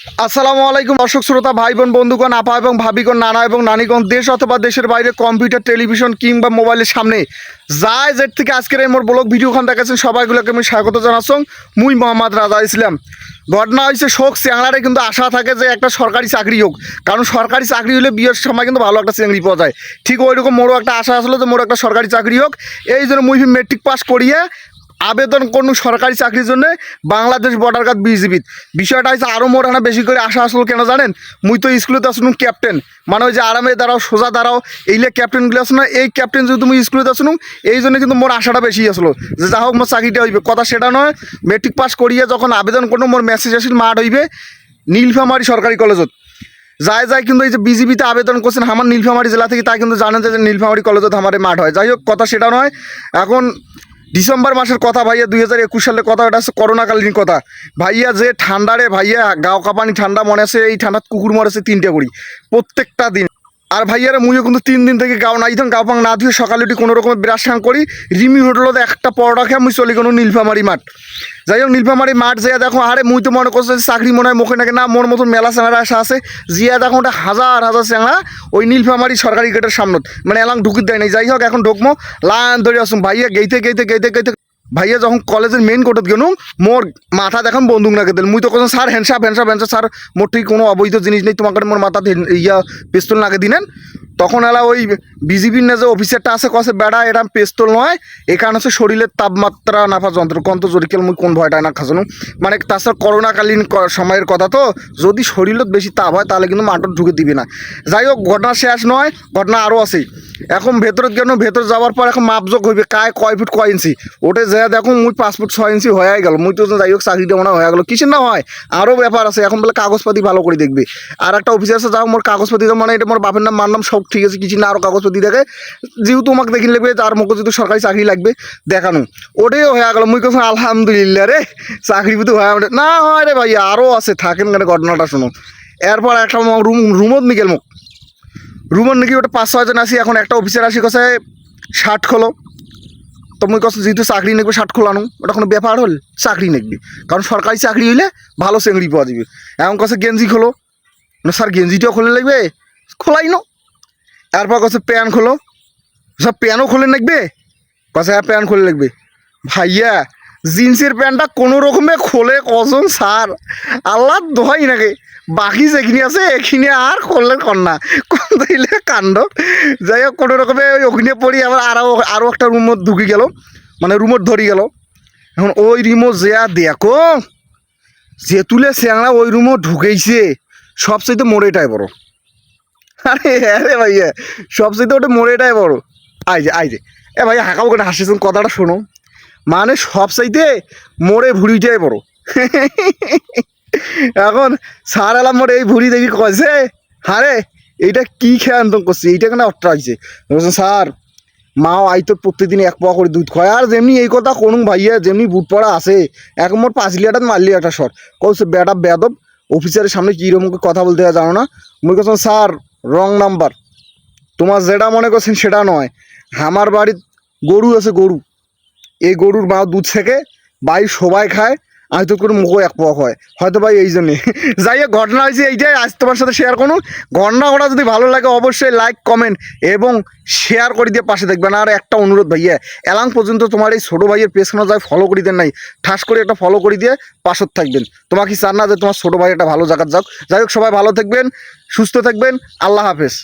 আসসালামু আলাইকুম, দর্শক, শ্রোতা ভাই বোন বন্ধুগণ, আপা এবং ভাবিগণ, নানা এবং নানিগণ, দেশ অথবা দেশের বাইরে কম্পিউটার, টেলিভিশন কিংবা মোবাইলের সামনে যায় জেট থেকে আজকের এই মোর ব্লগ ভিডিওখান দেখাচ্ছেন সবাইগুলোকে আমি স্বাগত জানাচ্ছ মুই মোহাম্মদ রাজা ইসলাম। ঘটনা হয়েছে শোক চ্যাংড়ারে কিন্তু আশা থাকে যে একটা সরকারি চাকরি হোক, কারণ সরকারি চাকরি হলে বিয়ের সময় কিন্তু ভালো একটা চাকরি পাওয়া যায়। ঠিক ওই রকম মোরও একটা আশা আসলো যে মোর একটা সরকারি চাকরি হোক। এই জন্য মুই মেট্রিক পাস করিয়ে আবেদন করুন সরকারি চাকরির জন্য বাংলাদেশ বর্ডার গার্ড বিজিবি বিষয়টা হচ্ছে আরও এখানে বেশি করে আশা আসলো কেন জানেন? মুই তো স্কুলেতে আসুন ক্যাপ্টেন মানে ওই যে আরামে দাঁড়াও, সোজা দাঁড়াও এইলে ক্যাপ্টেনগুলো আসুন এই ক্যাপ্টেন যদি তুমি স্কুলেতে আসুন, এই জন্য কিন্তু মোর আশাটা বেশি আসলো। যে যা হোক মোর চাকরিটা হইবে। কথা সেটা নয় মেট্রিক পাস করিয়ে যখন আবেদন করুন, মোর মেসেজ আসিল, মাঠ হইবে নীলফামারি সরকারি কলেজত যায় যায় কিন্তু এই যে বিজিবিতে আবেদন করছেন আমার নীলফামারী জেলা থেকে তাই কিন্তু জানেন যে নীলফামারী কলেজত আমার মাঠ হয়। যাই হোক, কথা সেটা নয়। এখন ডিসেম্বর মাসের কথা ভাইয়া, দুই হাজার একুশ সালের কথা, এটা হচ্ছে করোনাকালীন কথা। ভাইয়া যে ঠান্ডারে ভাইয়া, গাও কাপানি ঠান্ডা মনে আছে, এই ঠান্ডাত কুকুর মরেছে তিনটে করি প্রত্যেকটা দিন। আর ভাইয়ারা মুইও কিন্তু তিন দিন থেকে গাও নাই। গাও পাং না ধুয়ে সকালে উঠি কোনো রকমের বিরাট সাং করি। রিমি হোটেলত একটা পরোটা খেয়ে মুই চলি কোনো নীলফামারি মাঠ। যাই হোক, নীলফামারি মাঠ যেয়া দেখো, আরে মুই তো মনে করছে চাকরি মনে হয় মুখে নাকি না, মোর মতন মেলা চ্যাংড়া আসা আছে। জিয়া দেখো ওটা হাজার হাজার চ্যাংড়া ওই নীলফামারি সরকারি গেটের সামনত। মানে এলাং ঢুকিত দেয় নাই। যাই হোক, এখন ঢুকমো লান ধরে আসুন ভাইয়া গেইতে গেইতে গেইতে গেইতে ভাইয়া যখন কলেজের মেইন কোর্টত গেল মোর মাথা দেখাম বন্দুক না দিল। মুই তো কোথাও স্যার, হ্যান্ডসাপ হ্যান্ডসাপ হ্যান্ডসাপ, স্যার, মোর ঠিক কোনো অবৈধ জিনিস নেই, তোমাকে মোর হেন- ইয়া পিস্তল নাকে দিনেন। তখন এলা ওই বিজিবির না যে অফিসারটা আছে, কসে, বেড়া, এরম পেস্তল নয়, এখানে হচ্ছে শরীরের তাপমাত্রা নাফা যন্ত্র কন্ত জরিকেল মুই কোন ভয়টা না খাসানো। মানে তাছাড়া করোনাকালীন সময়ের কথা তো, যদি শরীরত বেশি তাপ হয়, তাহলে কিন্তু মাঠত ঢুকে দিবে না। যাই হোক ঘটনা শেষ নয়, ঘটনা আরও আছে এখন ভেতরত গেল ভেতর যাওয়ার পর এখন মাপযোগ হইবে, কায় কয় ফুট কয় ইঞ্চি? ওটে যা দেখো মুই পাঁচ ফুট ছয় ইঞ্চি হয়ে গেল। মুই তো যাই হোক চাকরিটা মনে হয়ে গেল। কিছু না হয় আরও ব্যাপার আছে। এখন বলে কাগজপাতি ভালো করে দেখবে। আর একটা অফিসার আছে, যাও, মোর কাগজপাতি মানে এটা মোর বাপের নাম, মার নাম সব ঠিক আছে, কিছু না আরও কাগজপাতি দেখে। যেহেতু তোমাকে দেখি লাগবে তার মুখে যদি সরকারি চাকরি লাগবে, দেখানো। ওটাই হয়ে গেল, মুই কেছো আলহামদুলিল্লাহ রে, চাকরি বুঝতে হয়ে না, হয় রে ভাই আরও আছে, থাকেন কেন ঘটনাটা, শোনো। এরপর একটা রুম, রুমত নিকেল মুখ। রুমের নাকি ওটা পাঁচ ছয়জন আসি এখন একটা অফিসার আসি কছে শার্ট খোলো। তো মুই কছে যেহেতু চাকরি নেকবে শার্ট খোলানো ওটা কোনো ব্যাপার হল? চাকরি নেকবি, কারণ সরকারি চাকরি হইলে ভালো চেংড়ি পাওয়া যাবে। এমন কছে গেঞ্জি খোলো। না, স্যার, গেঞ্জিটাও খোলে লাগবে? খোলাই নো। এরপর কছে প্যান্ট খোলো। সব প্যানও খুলে লাগবে কছে হ্যাঁ প্যান্ট খুলে লাগবে ভাইয়া, জিন্সের প্যান্টটা কোনো রকমে খোলে কজন সার আল্লাহ দোহাই নাকি? বাকি যেখিনি আছে, এখিনি আর করলেন কন্যা কোন দিলে কাণ্ড? যাই হোক, কোনো রকমে ওই ওখানে পড়ি আবার আরও আরও একটা রুমত ঢুকি গেল মানে রুমত ধরি গেল। এখন ওই রিমো যেয়া দেখো যে তুলে স্যাংরা ওই রুমও ঢুকেইছে, সবচাইতে মোড়েটাই বড়। আরে হ্যাঁ রে ভাইয়া সবচাইতে ওটা মোড়েটাই বড়। আই যে আই যে। এ ভাই হাঁকাবো করে হাসিছেন কথাটা শোনো। মানে সব সবচাইতে মোড়ে ভুড়িটাই বড়। এখন স্যার এলাম মোর এই ভুড়ি দেখি কয়েছে হারে এইটা কি খেয়ে আন্তন করছে? এইটা কেন অট্টা হয়েছে বলছে, স্যার, মাও আই তো প্রত্যেকদিন এক পোয়া করে দুধ খায়। আর যেমনি এই কথা কোনো ভাইয়া, যেমনি বুট পড়া আছে, এক মোট পাঁচ লিটার মারলি একটা শট। কলছে বেটা বেদব, অফিসারের সামনে কীরকম কথা বলতে জানো না? মুই কছেন স্যার রং নাম্বার তোমার যেটা মনে করছেন সেটা নয়। আমার বাড়ির গরু আছে গরু। এই গরুর মা দুধ থেকে বাড়ির সবাই খায় আমি তো করে মুখও এক পোয়া হয়। হয়তো ভাই এই জন্যে। যাই হোক, ঘটনা হয়েছে এইটাই। আজ তোমার সাথে শেয়ার করুন। ঘটনা ঘটা যদি ভালো লাগে, অবশ্যই লাইক কমেন্ট এবং শেয়ার করে দিয়ে পাশে দেখবেন। আর একটা অনুরোধ ভাইয়া এলাং পর্যন্ত তোমার এই ছোটো ভাইয়ের পেছনে যায় ফলো করে দেন নাই। ঠাস করে একটা ফলো করে দিয়ে পাশত থাকবেন। তোমার কি চান না যে তোমার ছোটো ভাই একটা ভালো জায়গার যাক? যাই হোক, সবাই ভালো থাকবেন, সুস্থ থাকবেন। আল্লাহ হাফেজ।